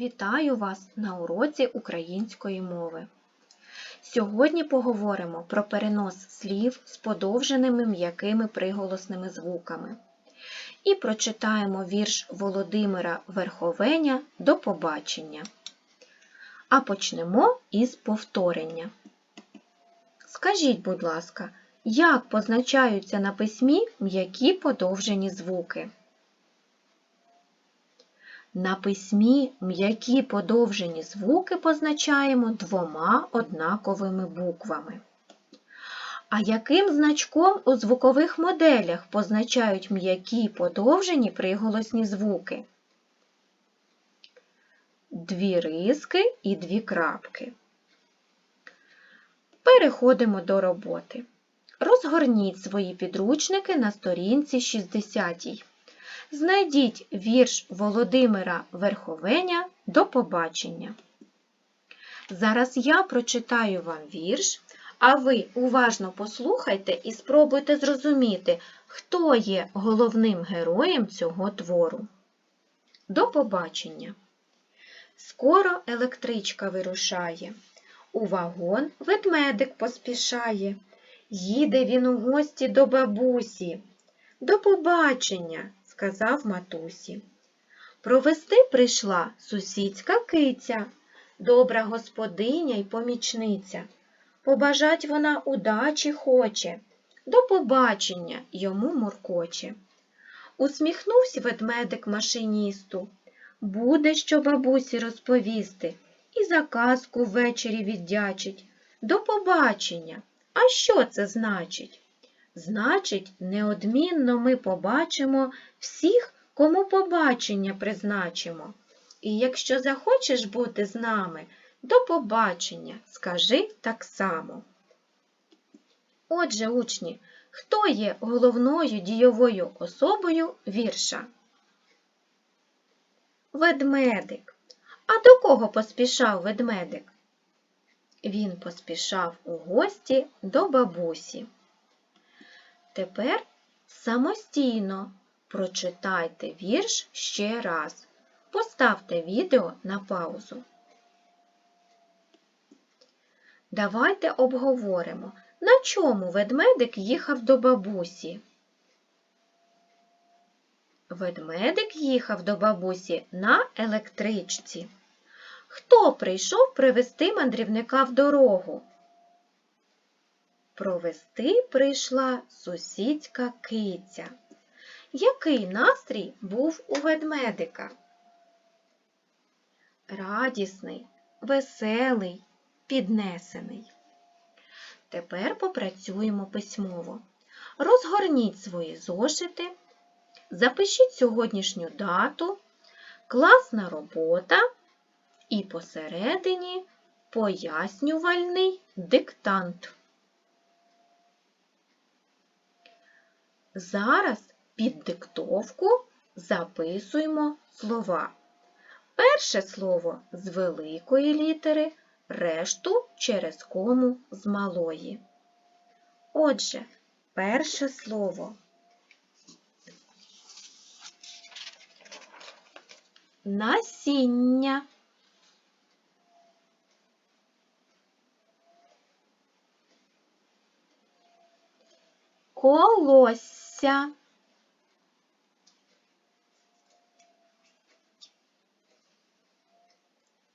Вітаю вас на уроці української мови. Сьогодні поговоримо про перенос слів з подовженими м'якими приголосними звуками. І прочитаємо вірш Володимира Верховеня До побачення. А почнемо із повторення. Скажіть, будь ласка, як позначаються на письмі м'які подовжені звуки? На письмі м'які подовжені звуки позначаємо двома однаковими буквами. А яким значком у звукових моделях позначають м'які подовжені приголосні звуки? Дві риски і дві крапки. Переходимо до роботи. Розгорніть свої підручники на сторінці 60. Знайдіть вірш Володимира Верховеня До побачення. Зараз я прочитаю вам вірш, а ви уважно послухайте і спробуйте зрозуміти, хто є головним героєм цього твору. До побачення. Скоро електричка вирушає. У вагон ведмедик поспішає. Їде він у гості до бабусі. До побачення, сказав матусі. Провести прийшла сусідська киця, добра господиня й помічниця. Побажать вона удачі хоче, до побачення йому муркоче. Усміхнувся ведмедик машиністу. Буде що бабусі розповісти, і за казку ввечері віддячить. До побачення. А що це значить? Значить, неодмінно ми побачимо всіх, кому побачення призначимо. І якщо захочеш бути з нами, до побачення, скажи так само. Отже, учні, хто є головною дійовою особою вірша? Ведмедик. А до кого поспішав ведмедик? Він поспішав у гості до бабусі. Тепер самостійно прочитайте вірш ще раз. Поставте відео на паузу. Давайте обговоримо, на чому ведмедик їхав до бабусі. Ведмедик їхав до бабусі на електричці. Хто прийшов привезти мандрівника в дорогу? Провести прийшла сусідська киця. Який настрій був у ведмедика? Радісний, веселий, піднесений. Тепер попрацюємо письмово. Розгорніть свої зошити, запишіть сьогоднішню дату, класна робота і посередині пояснювальний диктант. Зараз під диктовку записуємо слова. Перше слово з великої літери, решту через кому з малої. Отже, перше слово. Насіння. Колосся.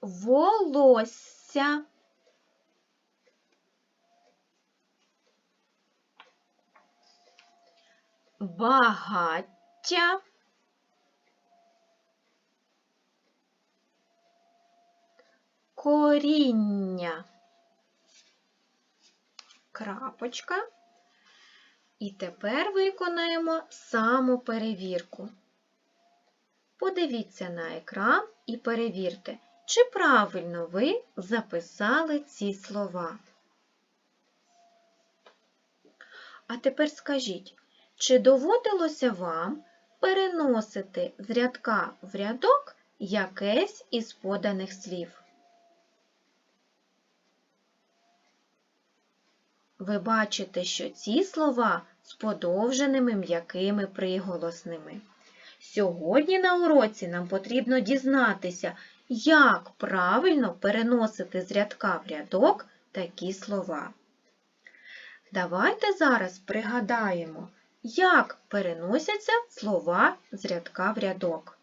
Волосся. Багаття. Коріння. Крапочка. І тепер виконаємо самоперевірку. Подивіться на екран і перевірте, чи правильно ви записали ці слова. А тепер скажіть, чи доводилося вам переносити з рядка в рядок якесь із поданих слів? Ви бачите, що ці слова з подовженими м'якими приголосними. Сьогодні на уроці нам потрібно дізнатися, як правильно переносити з рядка в рядок такі слова. Давайте зараз пригадаємо, як переносяться слова з рядка в рядок.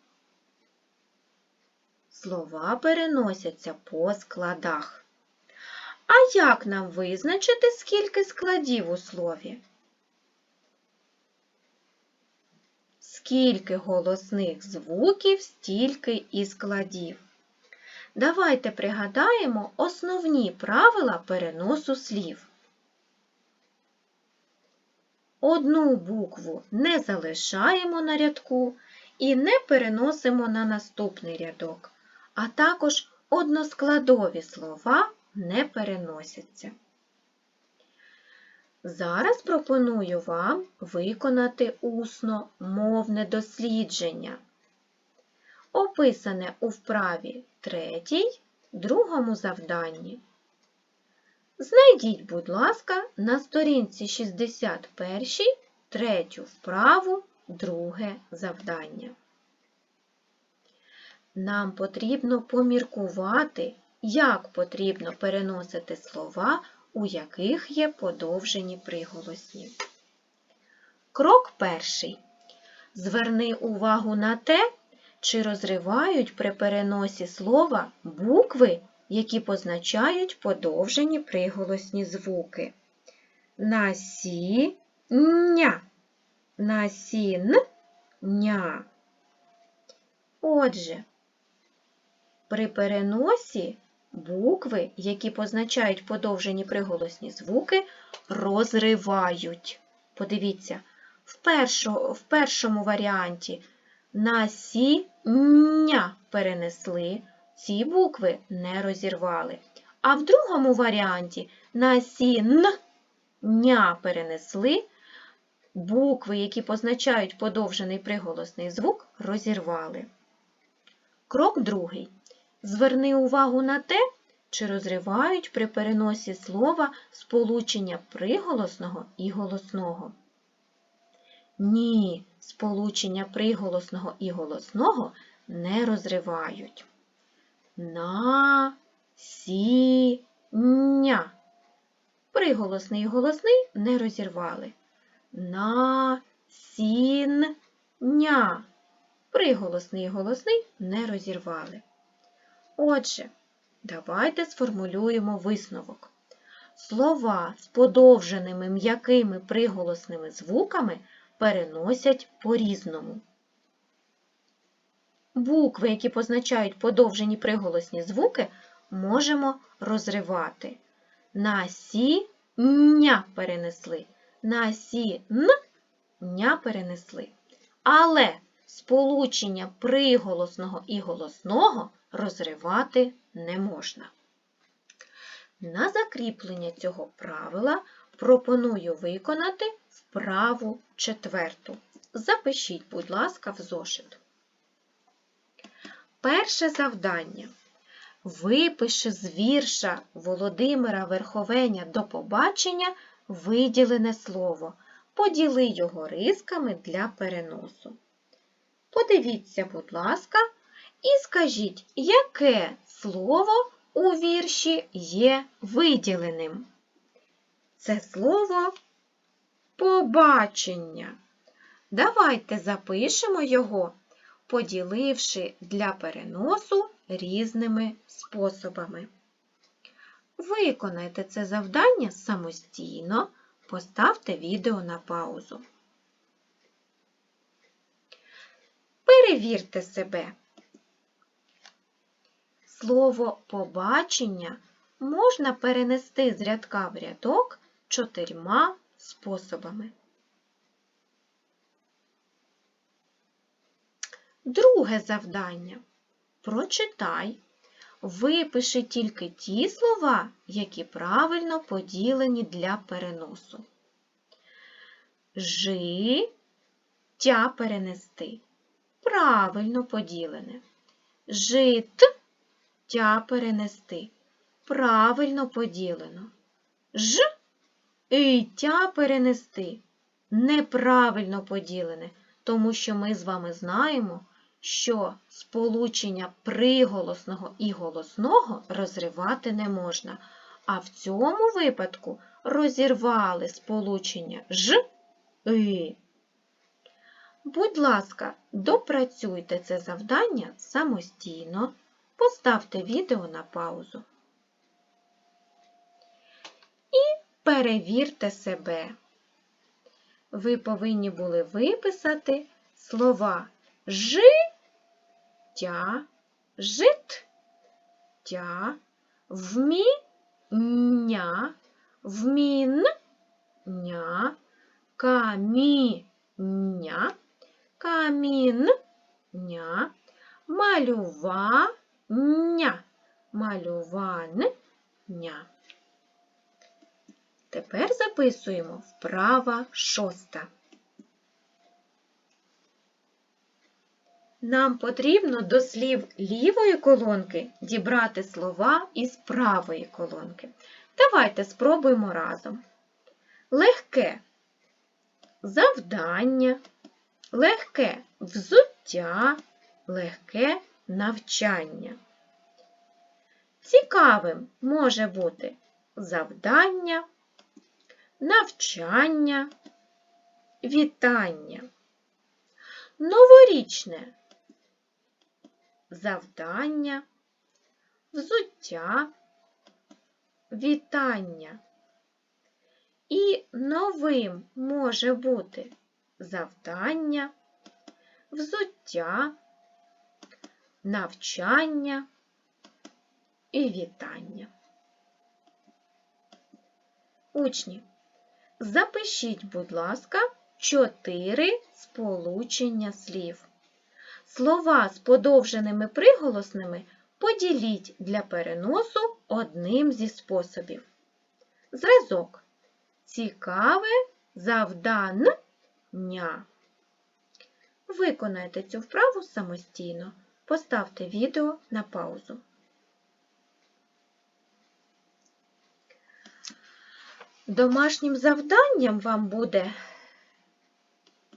Слова переносяться по складах. А як нам визначити, скільки складів у слові? Скільки голосних звуків, стільки і складів. Давайте пригадаємо основні правила переносу слів. Одну букву не залишаємо на рядку і не переносимо на наступний рядок, а також односкладові слова не переносяться. Зараз пропоную вам виконати усно мовне дослідження, описане у вправі третій, другому завданні. Знайдіть, будь ласка, на сторінці 61 третю вправу, друге завдання. Нам потрібно поміркувати, як потрібно переносити слова, у яких є подовжені приголосні. Крок перший. Зверни увагу на те, чи розривають при переносі слова букви, які позначають подовжені приголосні звуки. Насіння, насіння. Отже, при переносі букви, які позначають подовжені приголосні звуки, розривають. Подивіться, в, першу, в першому варіанті насіння перенесли, ці букви не розірвали. А в другому варіанті насіння перенесли, букви, які позначають подовжений приголосний звук, розірвали. Крок другий. Зверни увагу на те, чи розривають при переносі слова сполучення приголосного і голосного. Ні, сполучення приголосного і голосного не розривають. На, сі, ня. Приголосний і голосний не розірвали. На, сін, ня. Приголосний і голосний не розірвали. Отже, давайте сформулюємо висновок. Слова з подовженими м'якими приголосними звуками переносять по-різному. Букви, які позначають подовжені приголосні звуки, можемо розривати. На сі ня перенесли. На сі н ня перенесли. Але сполучення приголосного і голосного розривати не можна. На закріплення цього правила пропоную виконати вправу четверту. Запишіть, будь ласка, в зошит. Перше завдання. Випиши з вірша Володимира Верховеня до побачення виділене слово. Поділи його рисками для переносу. Подивіться, будь ласка, і скажіть, яке слово у вірші є виділеним? Це слово побачення. Давайте запишемо його, поділивши для переносу різними способами. Виконайте це завдання самостійно, поставте відео на паузу. Перевірте себе. Слово побачення можна перенести з рядка в рядок чотирма способами. Друге завдання. Прочитай. Випиши тільки ті слова, які правильно поділені для переносу. Життя перенести. Правильно поділене. Жит тя перенести. Правильно поділено. Ж і перенести. Неправильно поділене, тому що ми з вами знаємо, що сполучення приголосного і голосного розривати не можна, а в цьому випадку розірвали сполучення ж і. Будь ласка, допрацюйте це завдання самостійно, поставте відео на паузу. І перевірте себе. Ви повинні були виписати слова життя, життя, вміння, вміння, каміння, каміння, малювання, малювання. Тепер записуємо вправа шоста. Нам потрібно до слів лівої колонки дібрати слова із правої колонки. Давайте спробуємо разом. Легке завдання, легке взуття, легке навчання. Цікавим може бути завдання, навчання, вітання. Новорічне завдання, взуття, вітання. І новим може бути завдання, взуття, навчання і вітання. Учні, запишіть, будь ласка, чотири сполучення слів. Слова з подовженими приголосними поділіть для переносу одним зі способів. Зразок. Цікаве завдання. Виконайте цю вправу самостійно. Поставте відео на паузу. Домашнім завданням вам буде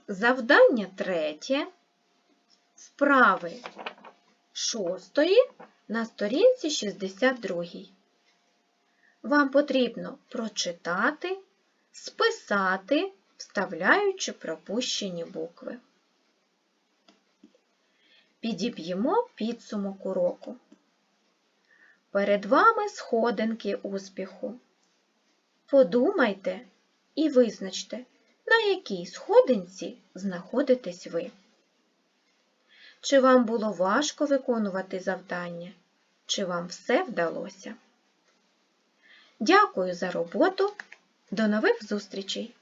завдання третє, вправи шостої на сторінці 62. Вам потрібно прочитати, списати, вставляючи пропущені букви. Підіб'ємо підсумок уроку. Перед вами сходинки успіху. Подумайте і визначте, на якій сходинці знаходитесь ви. Чи вам було важко виконувати завдання, чи вам все вдалося? Дякую за роботу. До нових зустрічей!